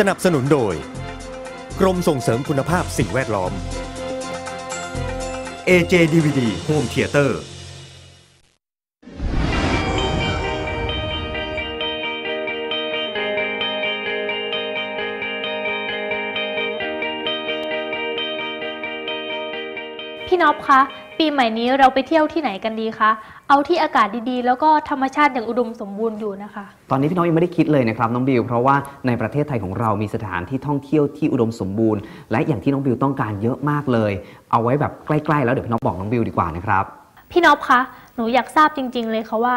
สนับสนุนโดย กรมส่งเสริมคุณภาพสิ่งแวดล้อม AJ DVD Home Theater พี่น็อปคะ ปีใหม่นี้เราไปเที่ยวที่ไหนกันดีคะ เอาที่อากาศดีๆ แล้วก็ธรรมชาติอย่างอุดมสมบูรณ์อยู่นะคะ ตอนนี้พี่น้องยังไม่ได้คิดเลยนะครับน้องบิว เพราะว่าในประเทศไทยของเรามีสถานที่ท่องเที่ยวที่อุดมสมบูรณ์ และอย่างที่น้องบิวต้องการเยอะมากเลย เอาไว้แบบใกล้ๆ แล้วเดี๋ยวพี่น้องบอกน้องบิวดีกว่านะครับ พี่น็อปคะ หนูอยากทราบจริง ๆ เลยค่ะว่า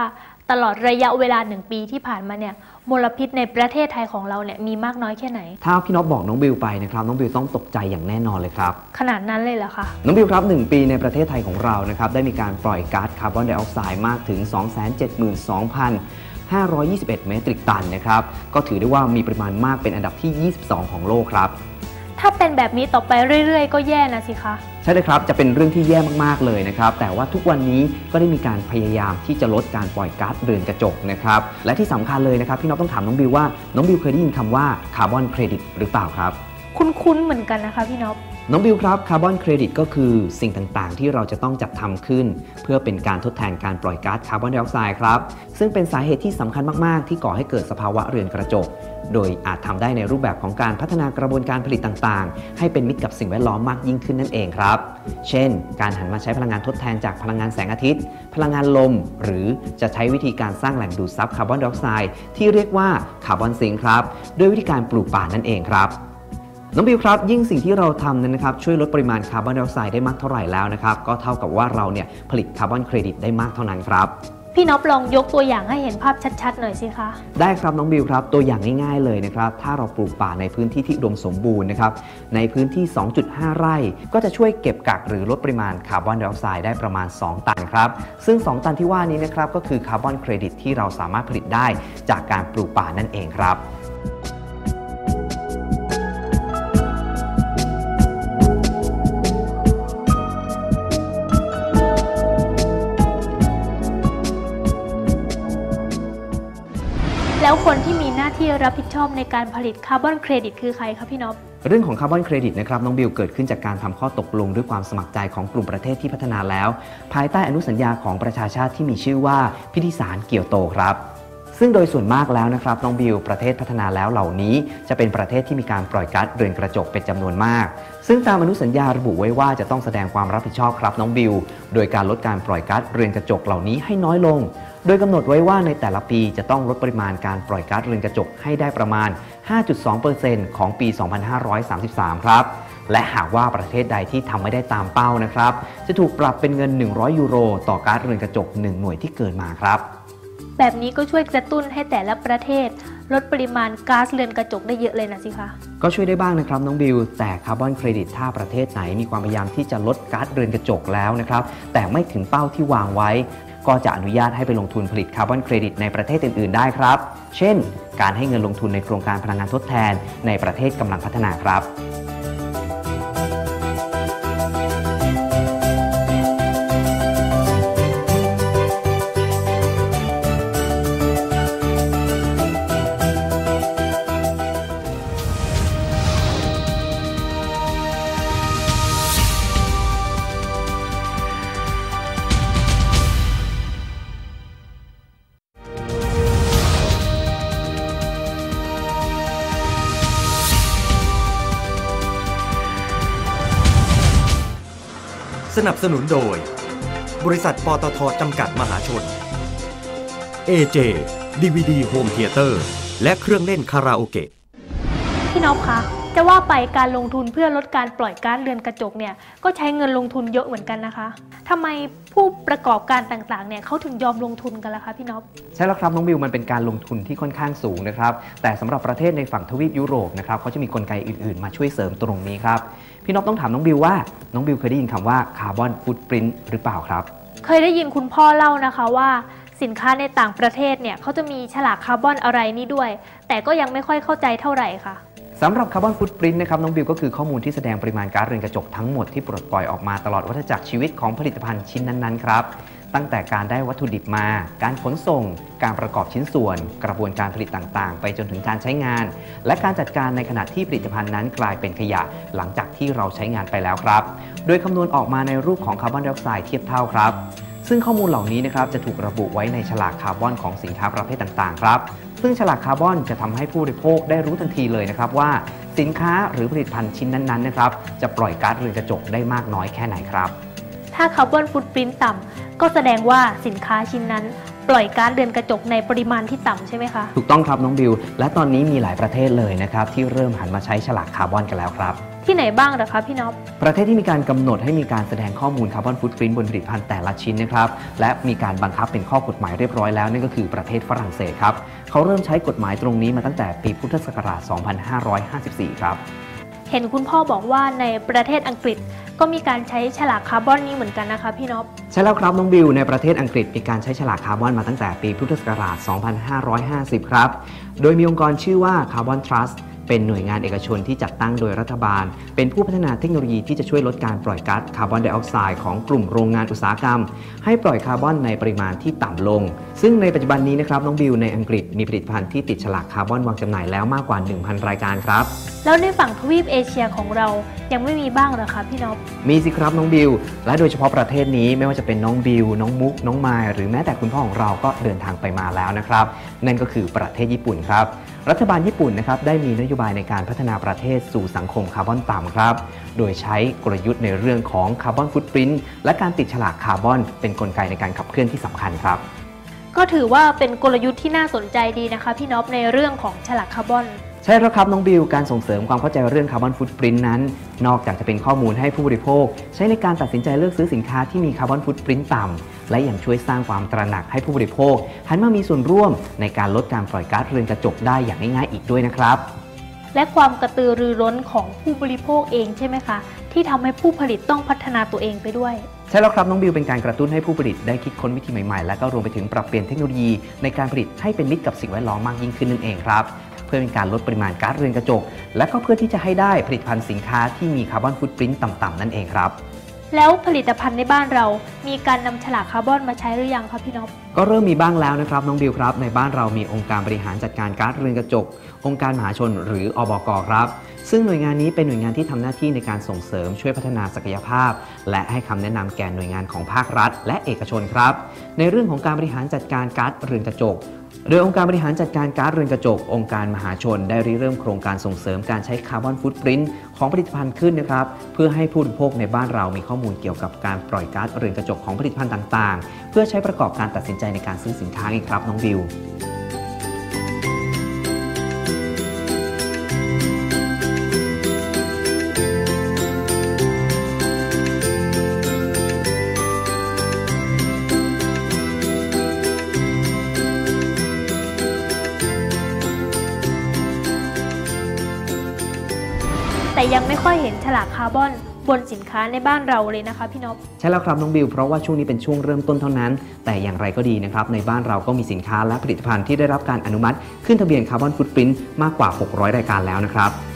ตลอดระยะเวลาหนึ่งปีที่ผ่านมาเนี่ยมลพิษในประเทศไทยของเราเนี่ยมีมากน้อยแค่ไหน ถ้าพี่น้องบอกน้องบิวไปนะครับน้องบิวต้องตกใจอย่างแน่นอนเลยครับ ขนาดนั้นเลยเหรอคะ น้องบิวครับ 1 ปีในประเทศไทยของเรานะครับได้มีการปล่อยก๊าซคาร์บอนไดออกไซด์มากถึง 272,521 เมตริกตันนะครับ ก็ถือได้ว่ามีปริมาณมากเป็นอันดับที่ 22 ของโลกครับ ถ้าเป็นแบบนี้ต่อไปเรื่อย ๆ ก็แย่นะสิคะ ใช่เลยครับ จะเป็นเรื่องที่แย่มากๆเลยนะครับ แต่ว่าทุกวันนี้ก็ได้มีการพยายามที่จะลดการปล่อยก๊าซเรือนกระจกนะครับ และที่สำคัญเลยนะครับ พี่น้องต้องถามน้องบิวว่า น้องบิวเคยได้ยินคำว่าคาร์บอนเครดิตหรือเปล่าครับ คุ้นๆเหมือนกันนะคะพี่น็อป น้องบิวครับคาร์บอนเครดิตก็คือสิ่งต่างๆ ที่เราจะต้องจัดทำขึ้น เพื่อเป็นการทดแทนการปล่อยก๊าซคาร์บอนไดออกไซด์ครับ ซึ่งเป็นสาเหตุที่สำคัญมาก ๆ ที่ก่อให้เกิดสภาวะเรือนกระจก โดยอาจทำได้ในรูปแบบของการพัฒนากระบวนการผลิตต่างๆ ให้เป็นมิตรกับสิ่งแวดล้อมมากยิ่งขึ้นนั่นเองครับ เช่น การหันมาใช้พลังงานทดแทนจากพลังงานแสงอาทิตย์ พลังงานลม หรือจะใช้วิธีการสร้างแหล่งดูดซับคาร์บอนไดออกไซด์ที่เรียกว่าคาร์บอนซิงค์ครับด้วยวิธีการปลูกป่านั่นเองครับ น้องบิวครับ ยิ่งสิ่งที่เราทำนั้นนะครับช่วยลดปริมาณคาร์บอนไดออกไซด์ได้มากเท่าไหร่แล้วนะครับก็เท่ากับว่าเราเนี่ยผลิตคาร์บอนเครดิตได้มากเท่านั้นครับ พี่น็อปลองยกตัวอย่างให้เห็นภาพชัดๆ หน่อยสิคะ ได้ครับน้องบิวครับตัวอย่างง่ายๆเลยนะครับถ้าเราปลูกป่าในพื้นที่ที่อุดมสมบูรณ์นะครับในพื้นที่ 2.5 ไร่ ก็จะช่วยเก็บกักหรือลดปริมาณคาร์บอนไดออกไซด์ได้ประมาณ 2 ตันครับซึ่ง 2 ตันที่ว่านี้นะครับก็คือคาร์บอนเครดิตที่เราสามารถผลิตได้จากการปลูกป่านั่นเองครับ แล้วคนที่มีหน้าที่รับผิดชอบในการผลิตคาร์บอนเครดิตคือใครคะพี่น็อปเรื่องของคาร์บอนเครดิตนะครับน้องบิวเกิดขึ้นจากการทำข้อตกลงด้วยความสมัครใจของกลุ่มประเทศที่พัฒนาแล้ว ภายใต้อนุสัญญาของประชาชาติที่มีชื่อว่าพิธีสารเกียวโตครับซึ่งโดยส่วนมากแล้วนะครับน้องบิวประเทศพัฒนาแล้วเหล่านี้ จะเป็นประเทศที่มีการปล่อยก๊าซเรือนกระจกเป็นจำนวนมาก ซึ่งตามอนุสัญญาระบุไว้ว่าจะต้องแสดงความรับผิดชอบครับน้องบิว โดยการลดการปล่อยก๊าซเรือนกระจกเหล่านี้ให้น้อยลง โดยกำหนดไว้ว่าในแต่ละปีจะต้องลดปริมาณการปล่อยก๊าซเรือนกระจกให้ได้ประมาณ 5.2%ของปี 2533 ครับ และหากว่าประเทศใดที่ทำไม่ได้ตามเป้านะครับ จะถูกปรับเป็นเงิน 100 ยูโร ต่อก๊าซเรือนกระจก 1 หน่วยที่เกินมาครับ แบบนี้ก็ช่วยกระตุ้นให้แต่ละประเทศ ลดปริมาณก๊าซเรือนกระจกได้เยอะเลยนะสิคะ ก็ช่วยได้บ้างนะครับน้องบิว แต่คาร์บอนเครดิตถ้าประเทศไหนมีความพยายามที่จะลดก๊าซเรือนกระจกแล้วนะครับ แต่ไม่ถึงเป้าที่วางไว้ ก็จะอนุญาตให้ไปลงทุนผลิตคาร์บอนเครดิตในประเทศอื่น ๆ ได้ครับ เช่น การให้เงินลงทุนในโครงการพลังงานทดแทนในประเทศกำลังพัฒนาครับ สนับสนุนโดย บริษัทปตทจำกัดมหาชน AJ DVD Home Theater และเครื่องเล่นคาราโอเกะ พี่น็อปคะ จะว่าไปการลงทุนเพื่อลดการปล่อยก๊าซเรือนกระจกเนี่ยก็ใช้เงินลงทุนเยอะเหมือนกันนะคะทำไมผู้ประกอบการต่างๆเนี่ยเขาถึงยอมลงทุนกันล่ะคะพี่นพใช่แล้วครับน้องบิวมันเป็นการลงทุนที่ค่อนข้างสูงนะครับแต่สำหรับประเทศในฝั่งทวีปยุโรปนะครับเขาจะมีกลไกอื่นๆ มาช่วยเสริมตรงนี้ครับ พี่นพต้องถามน้องบิวว่า น้องบิวเคยได้ยินคำว่าคาร์บอนฟุตปรินต์หรือเปล่าครับ เคยได้ยินคุณพ่อเล่านะคะว่าสินค้าในต่างประเทศเนี่ยเขาจะมีฉลากคาร์บอนอะไรนี่ด้วย แต่ก็ยังไม่ค่อยเข้าใจเท่าไหร่ค่ะสำหรับคาร์บอนฟุตปรินต์นะครับน้องบิวก็คือข้อมูลที่แสดงปริมาณก๊าซเรือนกระจกทั้งหมดที่ปลดปล่อยออกมาตลอดวัฏจักรชีวิตของผลิตภัณฑ์ชิ้นนั้นๆครับ ตั้งแต่การได้วัตถุดิบมา การขนส่ง การประกอบชิ้นส่วน กระบวนการผลิตต่างๆ ไปจนถึงการใช้งาน และการจัดการในขณะที่ผลิตภัณฑ์นั้นกลายเป็นขยะ หลังจากที่เราใช้งานไปแล้วครับ โดยคำนวณออกมาในรูปของคาร์บอนไดออกไซด์เทียบเท่าครับ ซึ่งข้อมูลเหล่านี้นะครับจะถูกระบุไว้ในฉลากคาร์บอนของสินค้าประเภทต่างๆ ครับ ซึ่งฉลากคาร์บอนจะทำให้ผู้บริโภคได้รู้ทันทีเลยนะครับว่า สินค้าหรือผลิตภัณฑ์ชิ้นนั้นๆนะครับจะปล่อยก๊าซเรือนกระจกได้มากน้อยแค่ไหนครับ ถ้าคาร์บอนฟุตปรินต์ต่ำก็แสดงว่าสินค้าชิ้นนั้น ปล่อยก๊าซเรือนกระจกในปริมาณที่ต่ำใช่ไหมคะ ถูกต้องครับน้องบิว และตอนนี้มีหลายประเทศเลยนะครับที่เริ่มหันมาใช้ฉลากคาร์บอนกันแล้วครับ ที่ไหนบ้างเหรอคะพี่นพประเทศที่มีการกำหนดให้มีการแสดงข้อมูลคาร์บอนฟุตปรินต์บนผลิตภัณฑ์แต่ละชิ้นนะครับและมีการบังคับเป็นข้อกฎหมายเรียบร้อยแล้วนั่นก็คือประเทศฝรั่งเศสครับเขาเริ่มใช้กฎหมายตรงนี้มาตั้งแต่ปีพุทธศักราช 2554 ครับ เห็นคุณพ่อบอกว่าในประเทศอังกฤษก็มีการใช้ฉลากคาร์บอนนี้เหมือนกันนะคะพี่นพใช่แล้วครับน้องบิวในประเทศอังกฤษมีการใช้ฉลากคาร์บอนมาตั้งแต่ปีพุทธศักราช 2550 ครับ โดยมีองค์กรชื่อว่า Carbon Trust เป็นหน่วยงานเอกชนที่จัดตั้งโดยรัฐบาล เป็นผู้พัฒนาเทคโนโลยีที่จะช่วยลดการปล่อยก๊าซคาร์บอนไดออกไซด์ของกลุ่มโรงงานอุตสาหกรรม ให้ปล่อยคาร์บอนในปริมาณที่ต่ำลง ซึ่งในปัจจุบันนี้นะครับน้องบิวในอังกฤษมีผลิตภัณฑ์ที่ติดฉลากคาร์บอนวางจำหน่ายแล้วมากกว่า 1,000 รายการครับ แล้วในฝั่งทวีปเอเชียของเรายังไม่มีบ้างเหรอคะพี่นพมีสิครับน้องบิว และโดยเฉพาะประเทศนี้ไม่ว่าจะเป็นน้องบิว น้องมุก น้องมายหรือแม้แต่คุณพ่อของเราก็เดินทางไปมาแล้วนะครับ นั่นก็คือประเทศญี่ปุ่นครับ รัฐบาลญี่ปุ่นนะครับได้มีนโยบายในการพัฒนาประเทศสู่สังคมคาร์บอนต่ำครับ โดยใช้กลยุทธ์ในเรื่องของคาร์บอนฟุตปรินต์และการติดฉลากคาร์บอน เป็นนกลไกในการขับเคลื่อนที่สำคัญครับ ก็ถือว่าเป็นกลยุทธ์ที่น่าสนใจดีนะคะพี่นพในเรื่องของฉลากคาร์บอนใช่แล้วครับน้องบิวการส่งเสริมความเข้าใจเรื่องคาร์บอนฟุตปรินต์นั้น นอกจากจะเป็นข้อมูลให้ผู้บริโภค ใช้ในการตัดสินใจเลือกซื้อสินค้าที่มีคาร์บอนฟุตปรินต์ต่ำ และยังช่วยสร้างความตระหนักให้ผู้บริโภคหันมามีส่วนร่วมในการลดการปล่อยก๊าซเรือนกระจกได้อย่างง่ายๆอีกด้วยนะครับ และความกระตือรือร้นของผู้บริโภคเองใช่ไหมคะ ที่ทำให้ผู้ผลิตต้องพัฒนาตัวเองไปด้วยใช่แล้วครับ น้องบิวเป็นการกระตุ้นให้ผู้ผลิตได้คิดค้นวิธีใหม่ๆ และก็รวมไปถึงปรับเปลี่ยนเทคโนโลยีในการผลิตให้เป็นมิตรกับสิ่งแวดล้อมมากยิ่งขึ้นนั่นเองครับเพื่อเป็นการลดปริมาณก๊าซเรือนกระจก และก็เพื่อที่จะให้ได้ผลิตภัณฑ์สินค้าที่มีคาร์บอนฟุตปรินต์ต่ำๆนั่นเองครับ แล้วผลิตภัณฑ์ในบ้านเรา มีการนำฉลากคาร์บอนมาใช้หรือยังคะพี่นพก็เริ่มมีบ้างแล้วนะครับน้องบิวครับ ในบ้านเรามีองค์การบริหารจัดการก๊าซเรือนกระจก องค์การมหาชนหรืออบกครับ ซึ่งหน่วยงานนี้เป็นหน่วยงานที่ทำหน้าที่ในการส่งเสริมช่วยพัฒนาศักยภาพ และให้คำแนะนำแก่หน่วยงานของภาครัฐ และเอกชนครับ ในเรื่องของการบริหารจัดการก๊าซเรือนกระจกโดยองค์การบริหารจัดการก๊าซเรือนกระจก องค์การมหาชน ได้ริเริ่มโครงการส่งเสริมการใช้คาร์บอนฟุตปรินต์ของผลิตภัณฑ์ขึ้นนะครับ เพื่อให้ผู้บริโภคในบ้านเรามีข้อมูลเกี่ยวกับการปล่อยก๊าซเรือนกระจกของผลิตภัณฑ์ต่าง ๆ เพื่อใช้ประกอบการตัดสินใจในการซื้อสินค้าไงครับน้องบิว ยังไม่ค่อยเห็นฉลากคาร์บอนบนสินค้าในบ้านเราเลยนะคะพี่นพใช่แล้วครับน้องบิวเพราะว่าช่วงนี้เป็นช่วงเริ่มต้นเท่านั้น แต่อย่างไรก็ดีนะครับในบ้านเราก็มีสินค้าและผลิตภัณฑ์ที่ได้รับการอนุมัติ ขึ้นทะเบียนคาร์บอนฟุตปรินต์มากกว่า 600 รายการแล้วนะครับ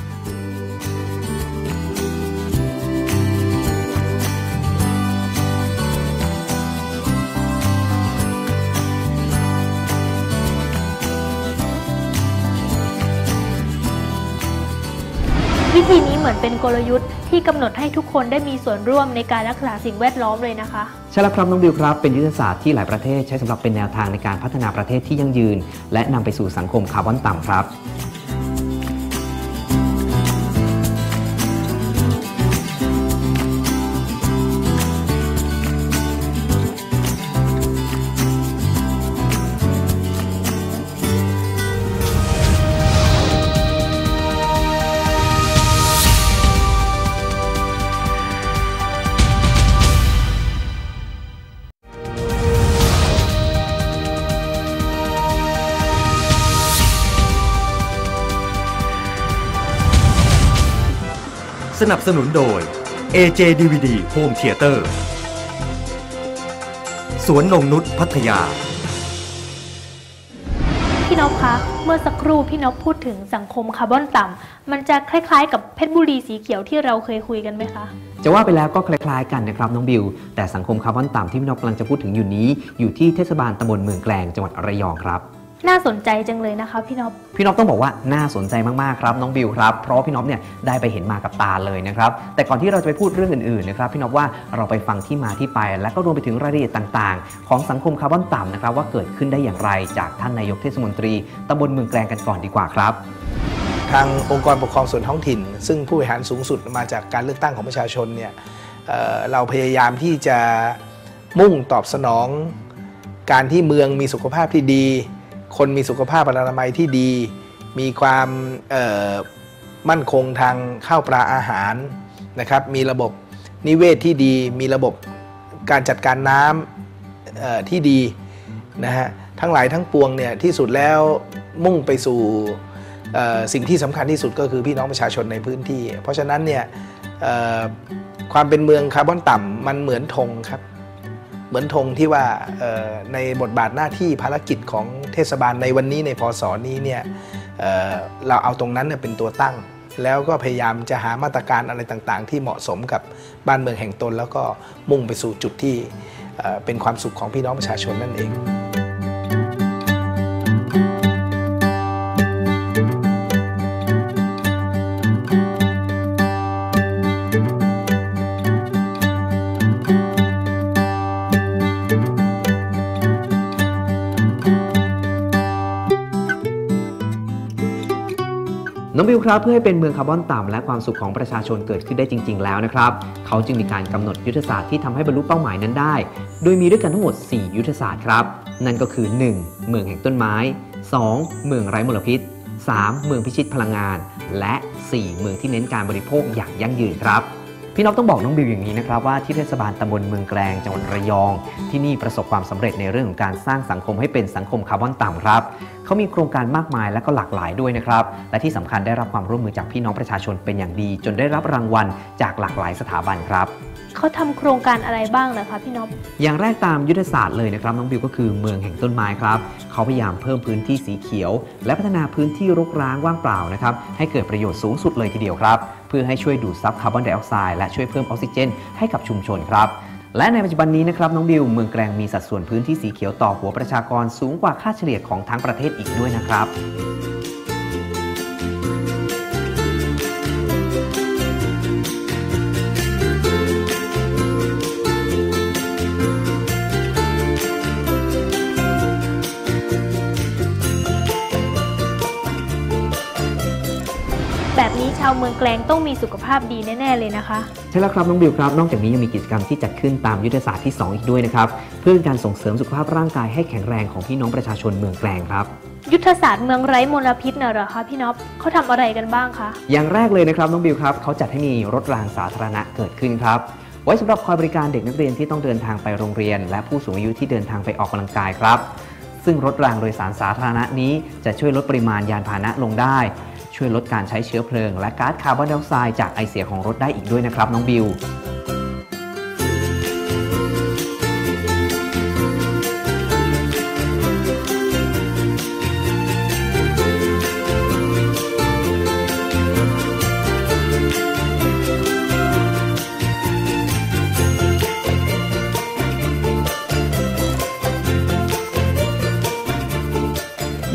วิธีนี้เหมือนเป็นกลยุทธ์ที่กำหนดให้ทุกคนได้มีส่วนร่วมในการรักษาสิ่งแวดล้อมเลยนะคะ ใช่แล้วครับน้องบิวครับ เป็นยุทธศาสตร์ที่หลายประเทศใช้สำหรับเป็นแนวทางในการพัฒนาประเทศที่ยั่งยืน และนำไปสู่สังคมคาร์บอนต่ำครับ สนับสนุนโดย AJ DVD Home Theater สวนนงนุษย์พัทยา พี่นพคะเมื่อสักครู่พี่นพพูดถึงสังคมคาร์บอนต่ำมันจะคล้ายๆ กับเพชรบุรีสีเขียวที่เราเคยคุยกันไหมคะ จะว่าไปแล้วก็คล้ายๆกันนะครับน้องบิว แต่สังคมคาร์บอนต่ำที่พี่นกกำลังจะพูดถึงอยู่นี้ อยู่ที่เทศบาลตำบลเมืองแกลงจังหวัดระยองครับ น่าสนใจจังเลยนะคะพี่นพพี่นพต้องบอกว่าน่าสนใจมากๆครับน้องบิวครับ เพราะว่าพี่นพเนี่ยได้ไปเห็นมากับตาเลยนะครับ แต่ก่อนที่เราจะไปพูดเรื่องอื่นๆนะครับพี่นพว่าเราไปฟังที่มาที่ไป และก็รวมไปถึงรายละเอียดต่างๆ ของสังคมคาร์บอนต่ำนะครับว่าเกิดขึ้นได้อย่างไรจากท่านนายกเทศมนตรีตำบลเมืองแกลงกันก่อนดีกว่าครับทางองค์กรปกครองส่วนท้องถิ่น ซึ่งผู้บริหารสูงสุดมาจากการเลือกตั้งของประชาชนเนี่ยเอ่อเราพยายามที่จะมุ่งตอบสนอง การที่เมืองมีสุขภาพที่ดี คนมีสุขภาพอนามัยที่ดี มีความมั่นคงทางข้าวปลาอาหารนะครับ มีระบบนิเวศที่ดี มีระบบการจัดการน้ำที่ดีนะฮะทั้งหลายทั้งปวงเนี่ยที่สุดแล้วมุ่งไปสู่สิ่งที่สำคัญที่สุดก็คือพี่น้องประชาชนในพื้นที่ เพราะฉะนั้นเนี่ยความเป็นเมืองคาร์บอนต่ำมันเหมือนธงครับ เหมือนธงที่ว่าในบทบาทหน้าที่ภารกิจของเทศบาลในวันนี้ในพศนี้เนี่ยเเราเอาตรงนั้นเนเป็นตัวตั้ง แล้วก็พยายามจะหามาตรการอะไรต่างๆ ที่เหมาะสมกับบ้านเมืองแห่งตน แล้วก็มุ่งไปสู่จุดที่เเป็นความสุขของพี่น้องประชาชนนั่นเอง ครับเพื่อให้เป็นเมืองคาร์บอนต่ำและความสุขของประชาชนเกิดขึ้นได้จริง ๆ แล้วนะครับ เขาจึงมีการกำหนดยุทธศาสตร์ที่ทำให้บรรลุเป้าหมายนั้นได้ โดยมีด้วยกันทั้งหมด 4 ยุทธศาสตร์ครับ นั่นก็คือ 1. เมืองแห่งต้นไม้ 2. เมืองไร้มลพิษ 3. เมืองพิชิตพลังงาน และ 4. เมืองที่เน้นการบริโภคอย่างยั่งยืนครับ พี่น้องต้องบอกน้องบิวอย่างนี้นะครับว่าที่เทศบาลตำบลเมืองแกลงจังหวัดระยอง ที่นี่ประสบความสำเร็จในเรื่องของการสร้างสังคมให้เป็นสังคมคาร์บอนต่ำครับเขามีโครงการมากมายและก็หลากหลายด้วยนะครับ และที่สำคัญได้รับความร่วมมือจากพี่น้องประชาชนเป็นอย่างดี จนได้รับรางวัลจากหลากหลายสถาบันครับเขาทำโครงการอะไรบ้างนะคะพี่นพอย่างแรกตามยุทธศาสตร์เลยนะครับน้องบิวก็คือเมืองแห่งต้นไม้ครับ เขาพยายามเพิ่มพื้นที่สีเขียว และพัฒนาพื้นที่รกร้างว่างเปล่านะครับให้เกิดประโยชน์สูงสุดเลยทีเดียวครับ เพื่อให้ช่วยดูดซับคาร์บอนไดออกไซด์และช่วยเพิ่มออกซิเจน ให้กับชุมชนครับและในปัจจุบันนี้นะครับน้องบิวเมืองแกรงมีสัดส่วนพื้นที่สีเขียวต่อหัวประชากรสูงกว่าค่าเฉลี่ยของทั้งประเทศอีกด้วยนะครับ แกลงต้องมีสุขภาพดีแน่ๆเลยนะคะ ใช่แล้วครับน้องบิวครับ นอกจากนี้ยังมีกิจกรรมที่จัดขึ้นตามยุทธศาสตร์ที่ 2 อีกด้วยนะครับ เพื่อเป็นการส่งเสริมสุขภาพร่างกายให้แข็งแรงของพี่น้องประชาชนเมืองแกลงครับยุทธศาสตร์เมืองไร้มลพิษน่ะเหรอคะพี่นพเขาทำอะไรกันบ้างคะ อย่างแรกเลยนะครับน้องบิวครับเขาจัดให้มีรถรางสาธารณะเกิดขึ้นครับไว้สำหรับคอยบริการเด็กนักเรียนที่ต้องเดินทางไปโรงเรียน และผู้สูงอายุที่เดินทางไปออกกำลังกายครับ ซึ่งรถรางโดยสารสาธารณะนี้จะช่วยลดปริมาณยานพาหนะลงได้ ช่วยลดการใช้เชื้อเพลิง และก๊าซคาร์บอนไดออกไซด์จากไอเสียของรถได้อีกด้วยนะครับน้องบิว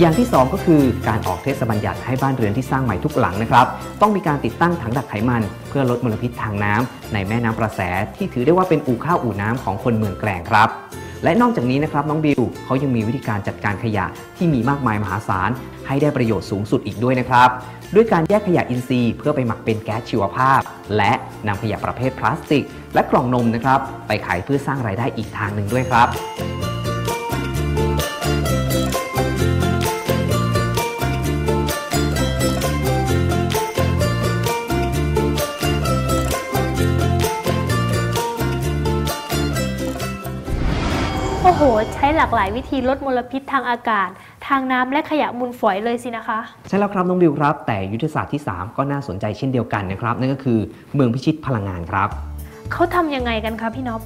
อย่างที่ 2 ก็คือการออกเทศบัญญัติให้บ้านเรือนที่สร้างใหม่ทุกหลังนะครับ ต้องมีการติดตั้งถังดักไขมัน เพื่อลดมลพิษทางน้ำในแม่น้ำประแส ที่ถือได้ว่าเป็นอู่ข้าวอู่น้ำของคนเมืองแกลงครับ และนอกจากนี้นะครับน้องบิวเขายังมีวิธีการจัดการขยะที่มีมากมายมหาศาล ให้ได้ประโยชน์สูงสุดอีกด้วยนะครับด้วยการแยกขยะอินทรีย์เพื่อไปหมักเป็นแก๊สชีวภาพ และนำขยะประเภทพลาสติก และกล่องนมนะครับ ไปขายเพื่อสร้างรายได้อีกทางหนึ่งด้วยครับ หใช้หลากหลายวิธีลดมลพิษทางอากาศ ทางน้ำและขยะมูลฝอยเลยสินะคะ ใช่แล้วครับน้องบิวครับ แต่ยุทธศาสตร์ที่ 3 ก็น่าสนใจเช่นเดียวกันนะครับ นั่นก็คือเมืองพิชิตพลังงานครับ เขาทำยังไงกันคะพี่น็อป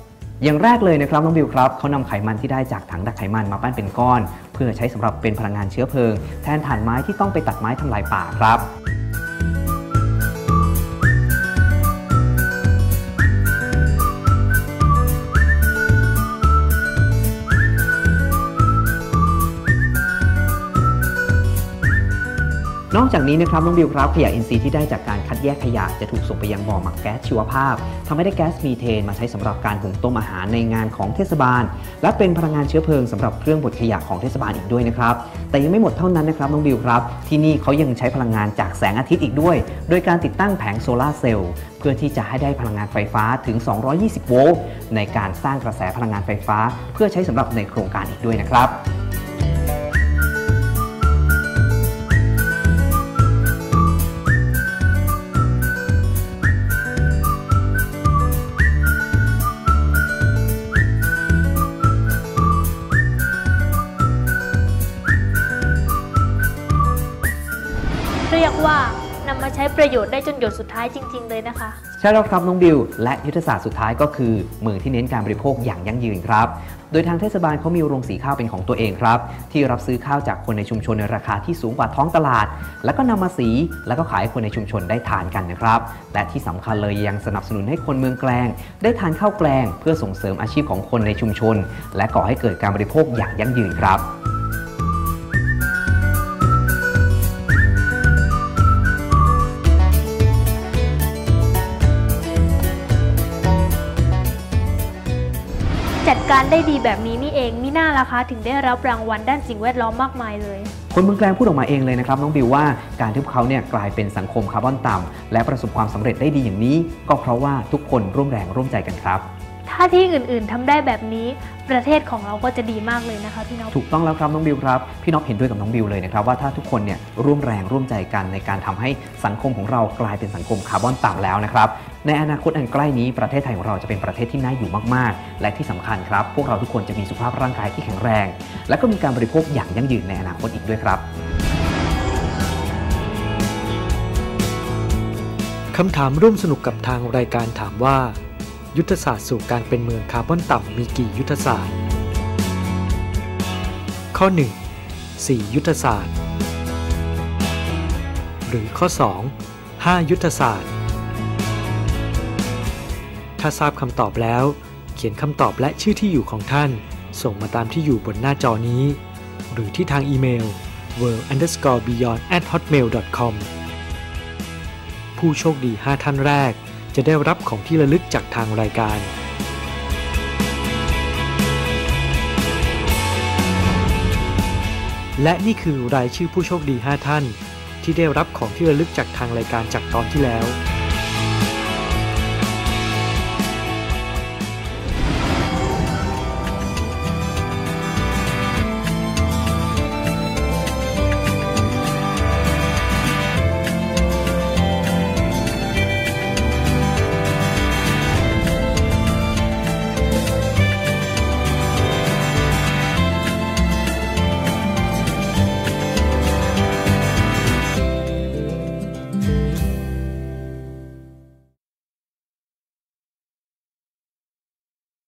อย่างแรกเลยนะครับน้องบิวครับเขานำไขมันที่ได้จากถังดักไขมันมาปั้นเป็นก้อน เพื่อใช้สำหรับเป็นพลังงานเชื้อเพลิง แทนถ่านไม้ที่ต้องไปตัดไม้ทำลายป่าครับ จากนี้นะครับน้องบิวครับขยะอินทรีย์ที่ได้จากการคัดแยกขยะจะถูกส่งไปยังบ่อหมักแก๊สชีวภาพทำให้ได้แก๊สมีเทนมาใช้สำหรับการหุงต้มอาหารในงานของเทศบาล และเป็นพลังงานเชื้อเพลิงสำหรับเครื่องบดขยะของเทศบาลอีกด้วยนะครับแต่ยังไม่หมดเท่านั้นนะครับน้องบิวครับ ที่นี่เขายังใช้พลังงานจากแสงอาทิตย์อีกด้วย โดยการติดตั้งแผงโซลาร์เซลล์เพื่อที่จะให้ได้พลังงานไฟฟ้าถึง 220 โวลต์ในการสร้างกระแสพลังงานไฟฟ้า เพื่อใช้สำหรับในโครงการอีกด้วยนะครับ ใช้ประโยชน์ได้จนหยดสุดท้ายจริง ๆ เลยนะคะ ใช่แล้วครับน้องบิว และยุทธศาสตร์สุดท้ายก็คือเมืองที่เน้นการบริโภคอย่างยั่งยืนครับ โดยทางเทศบาลเขามีโรงสีข้าวเป็นของตัวเองครับ ที่รับซื้อข้าวจากคนในชุมชนในราคาที่สูงกว่าท้องตลาด แล้วก็นำมาสีแล้วก็ขายให้คนในชุมชนได้ทานกันนะครับและที่สำคัญเลยยังสนับสนุนให้คนเมืองแกลง ได้ทานข้าวแกลง เพื่อส่งเสริมอาชีพของคนในชุมชน และก่อให้เกิดการบริโภคอย่างยั่งยืนครับ การได้ดีแบบนี้นี่เองมิน่าละคะถึงได้รับรางวัลด้านสิ่งแวดล้อมมากมายเลย คนเมืองแกลงพูดออกมาเองเลยนะครับน้องบิวว่าการที่พวกเขาเนี่ยกลายเป็นสังคมคาร์บอนต่ำและประสบความสำเร็จได้ดีอย่างนี้ ก็เพราะว่าทุกคนร่วมแรงร่วมใจกันครับ ถ้าที่อื่นๆทำได้แบบนี้ประเทศของเราก็จะดีมากเลยนะคะพี่น็อปถูกต้องแล้วครับน้องบิวครับพี่น็อปเห็นด้วยกับน้องบิวเลยนะครับว่าถ้าทุกคนเนี่ยร่วมแรงร่วมใจกันในการทำให้สังคมของเรากลายเป็นสังคมคาร์บอนต่ำแล้วนะครับในอนาคตอันใกล้นี้ประเทศไทยของเราจะเป็นประเทศที่น่าอยู่มากๆ และที่สำคัญครับ พวกเราทุกคนจะมีสุขภาพร่างกายที่แข็งแรง และก็มีการบริโภคอย่างยั่งยืนในอนาคตอีกด้วยครับคำถามร่วมสนุกกับทางรายการถามว่า ยุทธศาสตร์สู่การเป็นเมืองคาร์บอนต่ำมีกี่ยุทธศาสตร์ ข้อ 1 4 ยุทธศาสตร์ หรือข้อ 2 5 ยุทธศาสตร์ ถ้าทราบคำตอบแล้ว เขียนคำตอบและชื่อที่อยู่ของท่าน ส่งมาตามที่อยู่บนหน้าจอนี้ หรือที่ทางอีเมล w o r l d u n d e r s c o r e b e y o n d h o t m a i l c o m ผู้โชคดี 5 ท่านแรก จะได้รับของที่ระลึกจากทางรายการ และนี่คือรายชื่อผู้โชคดี 5 ท่าน ที่ได้รับของที่ระลึกจากทางรายการจากตอนที่แล้ว